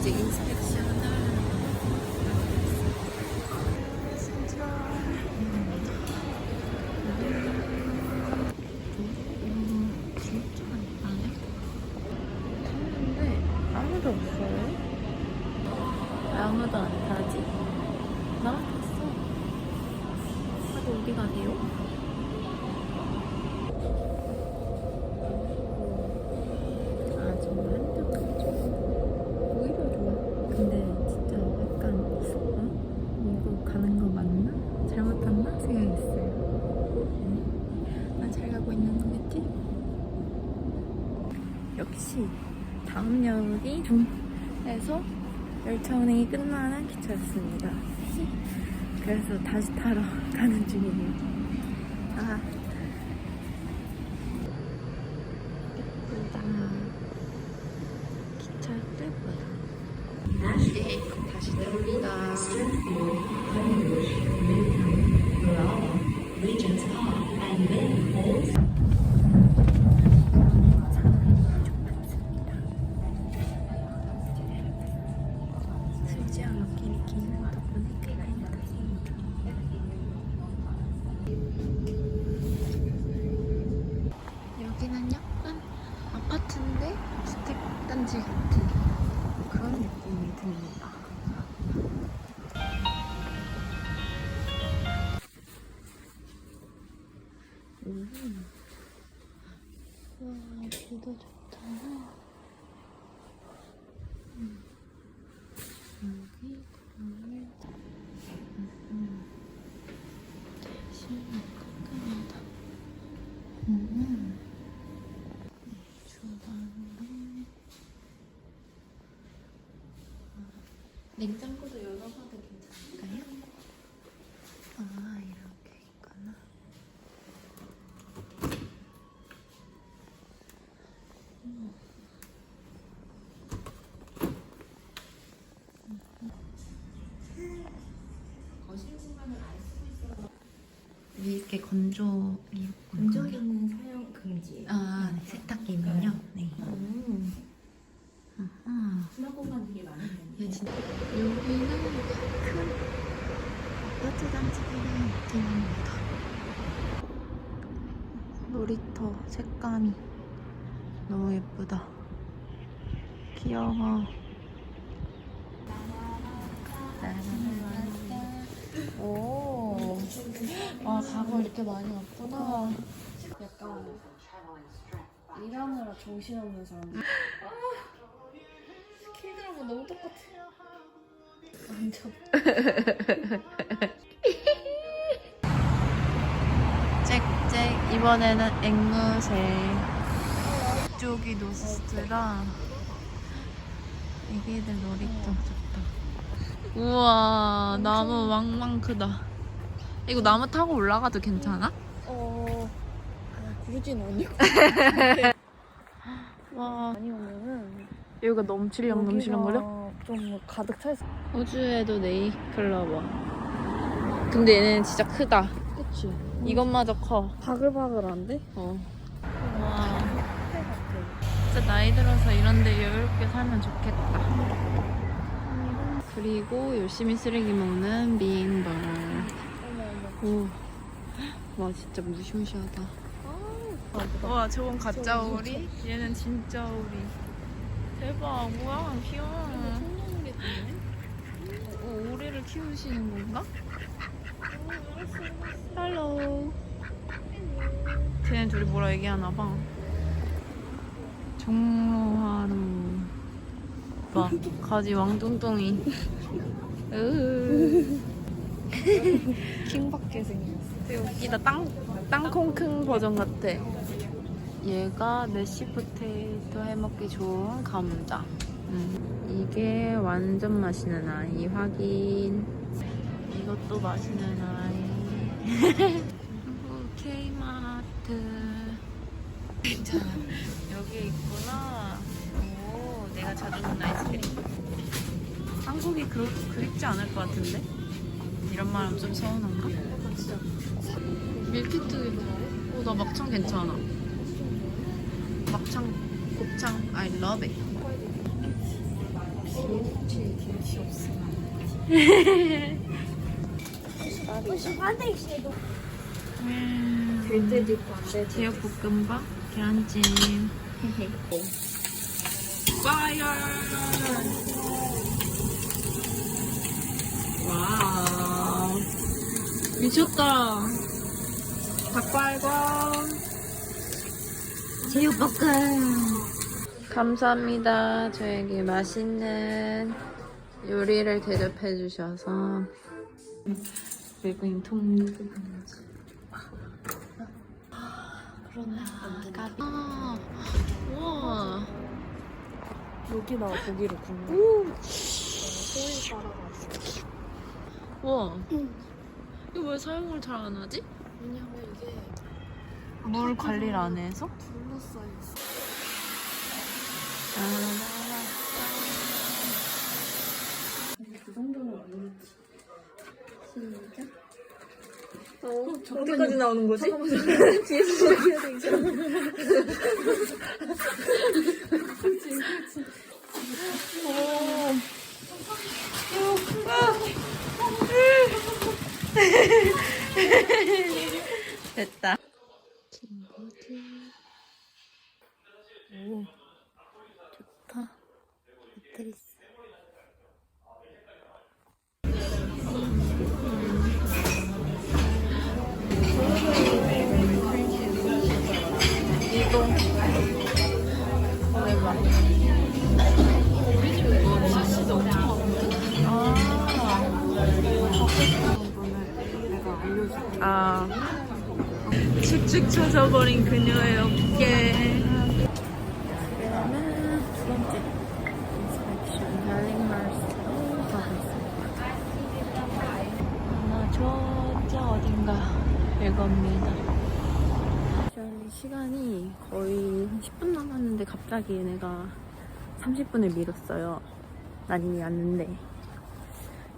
이제. 탔는데 아무도 없어요. 왜 아무도 안 타지? 나만 탔어. 다들 어디 가세요? 아 정말 한적하죠. 오히려 좋아. 근데 진짜 약간 어? 이거 가는 거 맞나? 잘못 탔나? 생각했어요. 난 잘 가고 있는 거겠지? 역시 다음 역이 중에서 열차 운행이 끝나는 기차였습니다. 그래서 다시 타러 가는 중이에요. 아. 냉장고도 열어봐도 괜찮을까요? 아 이렇게 있구나. 위 이렇게 건조 건조기는 사용 금지. 아 네, 세탁기군요. 네. 음. 아하. 수납 공간 되게 많은데. 야, 진짜. 여기는 큰 아파트 단지들의 느낌입니다. 놀이터 색감이 너무 예쁘다. 귀여워. 오, 아 가구 이렇게 많이 왔구나. 약간 일하느라 정신없는 사람. 스킬들하고 너무 똑같아. 완전. 이번에는 앵무새 이쪽이 노스트라 애기들 놀이터 좋다 우와 나무 왕왕 크다 이거 나무 타고 올라가도 괜찮아? 어. 구르진 아니고. 와 많이 오면은 여기가 넘칠령 넘칠령거려? 여기가 좀 가득 차 있어. 호주에도 네이클로버 근데 얘는 진짜 크다 그치? 이것마저 커 바글바글한데? 어. 와 진짜 나이 들어서 이런데 여유롭게 살면 좋겠다. 그리고 열심히 쓰레기 먹는 어머. 오. 와 진짜 무시무시하다. 아, 와 저건 가짜 오리? 얘는 진짜 오리. 대박 뭐야 귀여워. 때문에? 어, 오리를 키우시는 건가? 할로. 쟤네 둘이 뭐라 얘기하나 봐. 종로하루. 봐, 가지 왕뚱뚱이. 으. 킹받게 생겼어. 되게 웃기다. 땅, 땅콩 큰 버전 같아. 얘가 메시 포테이토 해먹기 좋은 감자. 음. 이게 완전 맛있는 아이 확인. 이것도 맛있는 아이. 자, 여기 있구나. 오, 내가 자주 먹는 아이스크림. 한국이 그렇, 그립지 않을 것 같은데? 이런 말 하면 좀 서운한가? 진짜. 밀키트기도 오, 나 막창 괜찮아. 막창, 곱창, I love it. 김치 없으면 제육볶음밥, 계란찜. 파이어! 와 미쳤다. 닭발광. 제육볶음. 감사합니다. 저에게 맛있는 요리를 대접해 주셔서. 외국인 통밀 그러네. 까비. 아, 우와. 여기다 고기를 굽는 오. 소일 따라가지고 우와. 이거 왜 사용을 잘 안 하지? 왜냐면 이게 물 관리를 안 해서? 둘러싸여 있어 그 정도는 아니겠지 시작 어, 어디까지 나오는 거지? 뒤에서 시작해야 돼 이제. 됐다. 오 좋다. 매트리 아. 축축 처져버린 그녀의 어깨. 하나 저저 어딘가 읽겁니다. 저희 시간이 거의 한 10분 남았는데 갑자기 얘네가 30분을 미뤘어요. 난 이미 왔는데.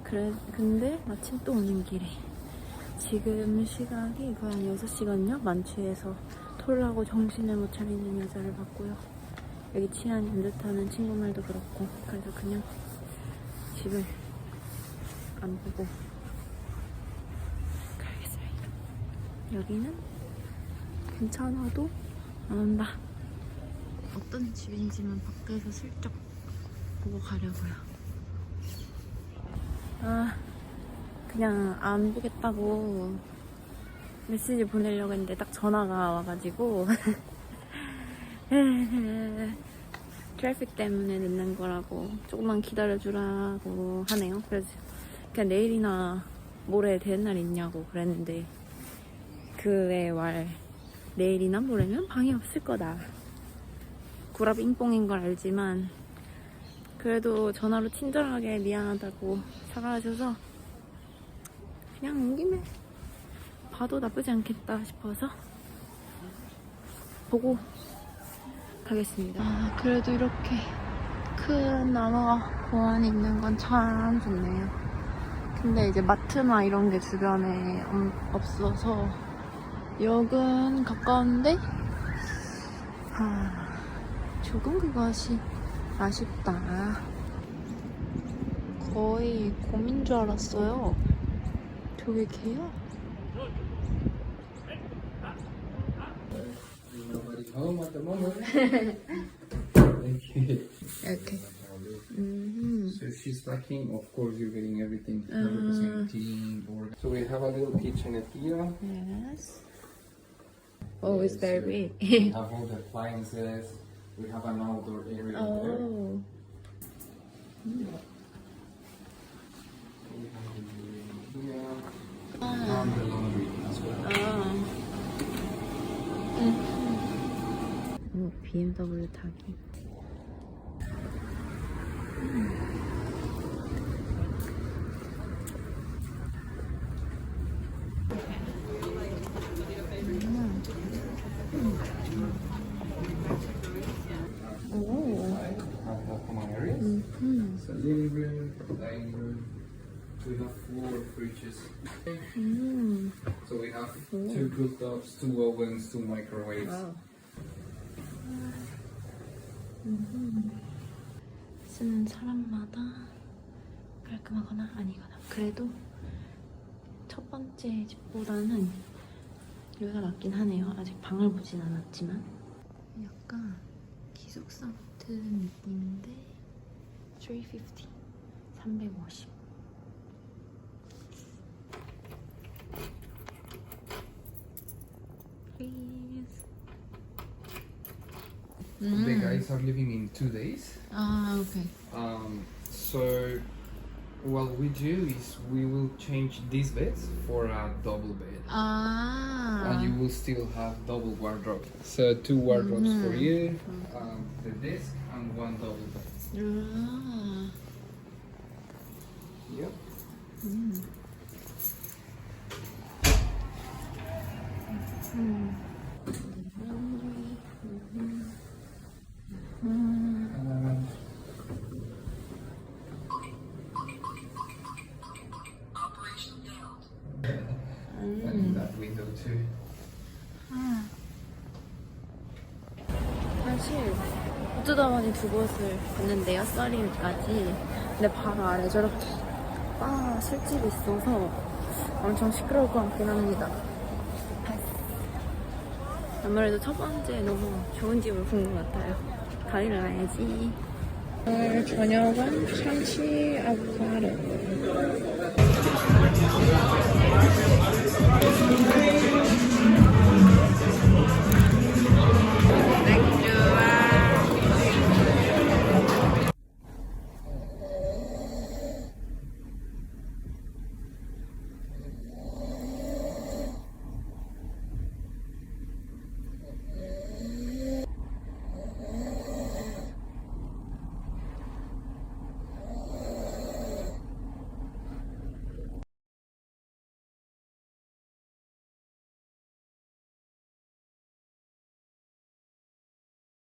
그래, 근데 마침 또 오는 길에. 지금 시각이 거의 한 6시간요? 만취해서 톨하고 정신을 못 차리는 여자를 봤고요. 여기 치안이 안 좋다는 친구 말도 그렇고. 그래서 그냥 집을 안 보고 가겠습니다. 여기는 괜찮아도 안 온다. 어떤 집인지만 밖에서 슬쩍 보고 가려고요. 아, 그냥 안 보겠다고 메시지 보내려고 했는데 딱 전화가 와가지고 트래픽 때문에 늦는 거라고 조금만 기다려주라고 하네요. 그래서 그냥 내일이나 모레 되는 날 있냐고 그랬는데 그의 말 내일이나 모레면 방이 없을 거다. 구랍 잉뽕인 걸 알지만 그래도 전화로 친절하게 미안하다고 사과하셔서 그냥 온 김에 봐도 나쁘지 않겠다 싶어서 보고 가겠습니다. 아, 그래도 이렇게 큰 나무가 공원에 있는 건 참 좋네요. 근데 이제 마트나 이런 게 주변에 엄- 없어서 역은 가까운데 아, 조금 그것이 아쉽다. 거의 곰인 줄 알았어요. 저게 개야? Nobody home at the moment. Thank you. 이렇게. 음. So if she's packing, of course you're getting everything Uh-huh. 100% clean. Or... So we have a little kitchenette here. Yes. Oh, it's Yes, very We big. have all the appliances. We have an outdoor area there. oh. We have Ah. And the laundry as well. 아. 응. 오, BMW 타기. 오. Have the common areas. 음. So living room, dining room. We have four fridges. 음. So we have two cooktops, two ovens, two microwaves. 와우. So 쓰는 사람마다 깔끔하거나 아니거나 그래도 첫 번째 집보다는 여기가 낫긴 하네요. 아직 방을 보진 않았지만 약간 기숙사 같은 느낌인데 350 350 Mm. The guys are leaving in two days. Ah, okay. Um, so what we do is we will change these beds for a double bed. Ah. And you will still have double wardrobe. So two wardrobes mm for mm-hmm. you, mm-hmm. um, the desk, and one double bed. Ah. Yep. Mm. Mm. That window too. 사실 보니 두 곳을 갔는데요. 써림까지. 근데 바로 아래 저렇게 바 술집이 있어서 엄청 시끄러울 것 같긴 합니다. 아무래도 첫 번째 너무 좋은 집을 본 것 같아요. 가위를 놔야지. 오늘 저녁은 참치 아보카도.